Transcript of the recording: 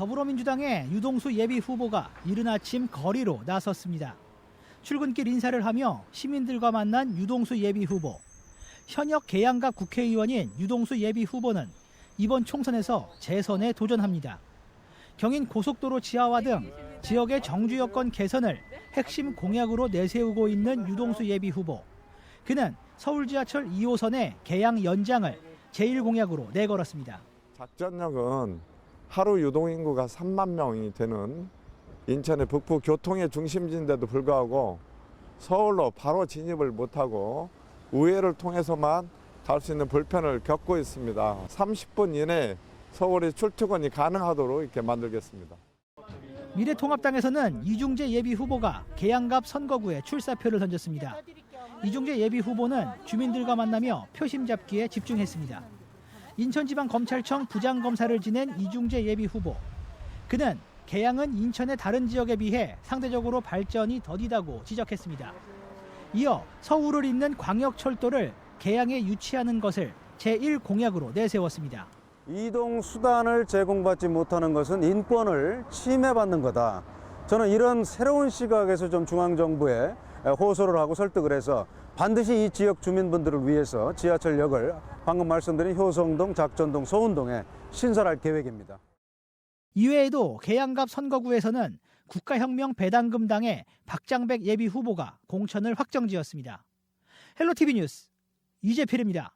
더불어민주당의 유동수 예비 후보가 이른 아침 거리로 나섰습니다. 출근길 인사를 하며 시민들과 만난 유동수 예비 후보. 현역 계양갑 국회의원인 유동수 예비 후보는 이번 총선에서 재선에 도전합니다. 경인 고속도로 지하화 등 지역의 정주 여건 개선을 핵심 공약으로 내세우고 있는 유동수 예비 후보. 그는 서울 지하철 2호선의 개양 연장을 제1 공약으로 내걸었습니다. 작전력은 하루 유동인구가 3만 명이 되는 인천의 북부 교통의 중심지인데도 불구하고 서울로 바로 진입을 못하고 우회를 통해서만 갈 수 있는 불편을 겪고 있습니다. 30분 이내에 서울이 출퇴근이 가능하도록 이렇게 만들겠습니다. 미래통합당에서는 이중재 예비 후보가 계양갑 선거구에 출사표를 던졌습니다. 이중재 예비 후보는 주민들과 만나며 표심 잡기에 집중했습니다. 인천지방검찰청 부장검사를 지낸 이중재 예비 후보. 그는 계양은 인천의 다른 지역에 비해 상대적으로 발전이 더디다고 지적했습니다. 이어 서울을 잇는 광역철도를 계양에 유치하는 것을 제1공약으로 내세웠습니다. 이동 수단을 제공받지 못하는 것은 인권을 침해받는 거다. 저는 이런 새로운 시각에서 좀 중앙정부에 호소를 하고 설득을 해서 반드시 이 지역 주민분들을 위해서 지하철역을 방금 말씀드린 효성동, 작전동, 소운동에 신설할 계획입니다. 이외에도 계양갑 선거구에서는 국가혁명 배당금당의 박장백 예비 후보가 공천을 확정지었습니다. 헬로티비 뉴스 이재필입니다.